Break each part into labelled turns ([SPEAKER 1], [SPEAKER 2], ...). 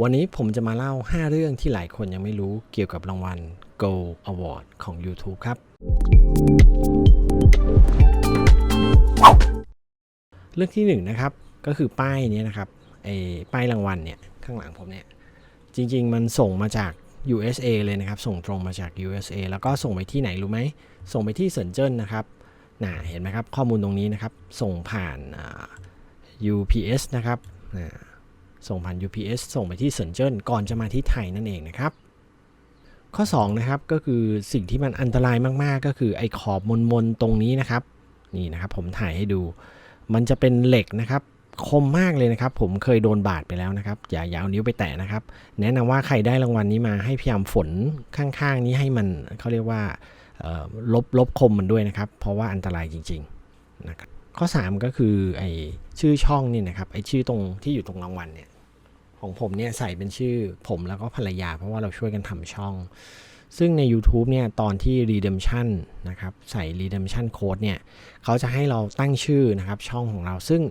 [SPEAKER 1] วันนี้ผมจะมาเล่า 5 เรื่องที่หลายคนยังไม่รู้เกี่ยวกับรางวัล Go Award ของ YouTube ครับ เรื่องที่1นงนะครับ ก็คือป้ายนี้นะครับไอ้ป้ายรางวัลเนี่ย ข้างหลังผมเนี่ย จริง ๆ มันส่งมาจาก USA เลยนะครับ ส่งตรงมาจาก USA แล้วก็ส่งไปที่ไหนรู้ไหม ส่งไปที่เซินเจิ้นนะครับน่ะเห็นไหมครับ ข้อมูลตรงนี้นะครับ ส่งผ่านา UPS นะครับ ส่งผ่าน UPS ส่งไปที่เซินเจิ้นก่อนจะมาที่ไทยนั่นเองนะครับข้อ2นะครับก็คือสิ่งที่มันอันตรายมาก ๆ ก็คือไอ้ขอบมนๆตรงนี้นะครับนี่นะครับผมถ่ายให้ดู มันจะเป็นเหล็กนะครับคมมากเลยนะครับ ผมเคยโดนบาดไปแล้วนะครับอย่าอย่าเอานิ้วไปแตะนะครับ แนะนำว่าใครได้รางวัลนี้มาให้พยายามฝนข้างๆ นี้ให้มันเขาเรียกว่าลบลบคมมันด้วยนะครับ เพราะว่าอันตรายจริงๆนะครับข้อ 3 ก็คือไอชื่อช่องนี่นะครับไอชื่อตรงที่อยู่ตรงรางวัลเนี่ย ของผมเนี่ยใส่เป็นชื่อผมแล้วก็ภรรยา เพราะว่าเราช่วยกันทำช่อง ซึ่งใน YouTube เนี่ยตอนที่ redemption นะครับใส่ redemption code เนี่ยเขาจะให้เราตั้งชื่อนะครับช่องของเราซึ่ง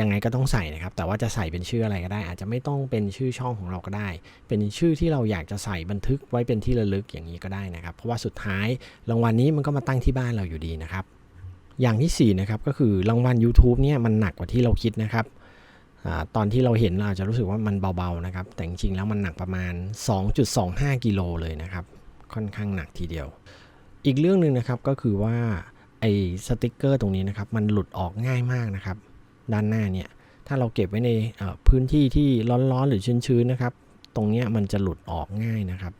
[SPEAKER 1] ยังไงก็ต้องใส่นะครับ แต่ว่าจะใส่เป็นชื่ออะไรก็ได้ อาจจะไม่ต้องเป็นชื่อช่องของเราก็ได้ เป็นชื่อที่เราอยากจะใส่บันทึกไว้เป็นที่ระลึกอย่างนี้ก็ได้นะครับ เพราะว่าสุดท้ายรางวัลนี้มันก็มาตั้งที่บ้านเราอยู่ดีนะครับ อย่างที่สี่นะครับก็คือรางวัล YouTube เนี่ยมันหนักกว่าที่เราคิดนะครับ อตอนที่เราเห็นเราอาจจะรู้สึกว่ามันเบาๆนะครับ แต่จริงๆแล้วมันหนักประมาณ 2.25 กิโลเลยนะครับ ค่อนข้างหนักทีเดียว อีกเรื่องหนึ่งนะครับก็คือว่าไอ้สติกเกอร์ตรงนี้นะครับ มันหลุดออกง่ายมากนะครับ ด้านหน้าเนี่ยถ้าเราเก็บไว้ในพื้นที่ที่ร้อนๆหรือชื้นๆนะครับ ตรงเนี้ยมันจะหลุดออกง่ายนะครับ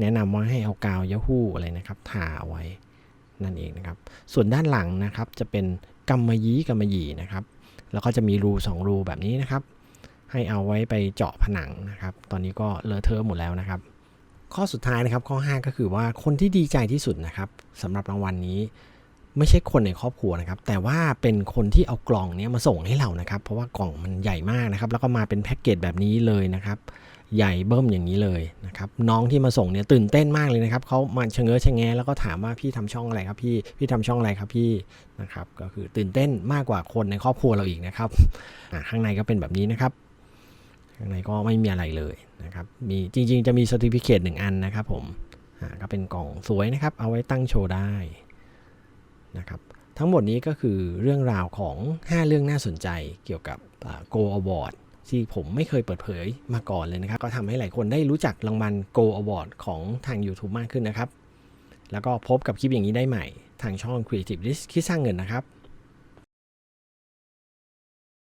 [SPEAKER 1] แนะนำว่าให้เอากาวยาฮู้อะไรนะครับทาเอาไว้ นั่นเองนะครับ ส่วนด้านหลังนะครับจะเป็นกำมะยี่กำมะหยี่นะครับ แล้วก็จะมีรู 2 รูแบบนี้นะครับ ให้เอาไว้ไปเจาะผนังนะครับ ตอนนี้ก็เลอะเทอะหมดแล้วนะครับ ข้อสุดท้ายนะครับข้อ 5 ก็คือว่าคนที่ดีใจที่สุดนะครับสำหรับรางวัลนี้ไม่ใช่คนในครอบครัวนะครับ แต่ว่าเป็นคนที่เอากล่องนี้มาส่งให้เรานะครับ เพราะว่ากล่องมันใหญ่มากนะครับ แล้วก็มาเป็นแพ็กเกจแบบนี้เลยนะครับ ใหญ่เบิ้มอย่างนี้เลยนะครับน้องที่มาส่งเนี่ยตื่นเต้นมากเลยนะครับเขามาชะเง้อชะแงแล้วก็ถามว่าพี่ทำช่องอะไรครับพี่พี่ทำช่องอะไรครับพี่นะครับก็คือตื่นเต้นมากกว่าคนในครอบครัวเราอีกนะครับข้างในก็เป็นแบบนี้นะครับข้างในก็ไม่มีอะไรเลยนะครับมีจริง ๆ จะมี c e r t i f i c a t e หนึ่งอันนะครับผมก็เป็นกล่องสวยนะครับ เอาไว้ตั้งโชว์ได้นะครับทั้งหมดนี้ก็คือเรื่องราวของ 5 เรื่องน่าสนใจเกี่ยวกับ Go Award ที่ผมไม่เคยเปิดเผยมาก่อนเลยนะครับ ก็ทำให้หลายคนได้รู้จักรางวัล Go Award ของทาง YouTube มากขึ้นนะครับ แล้วก็พบกับคลิปอย่างนี้ได้ใหม่ ทางช่อง Creative List คิดสร้างเงินนะครับ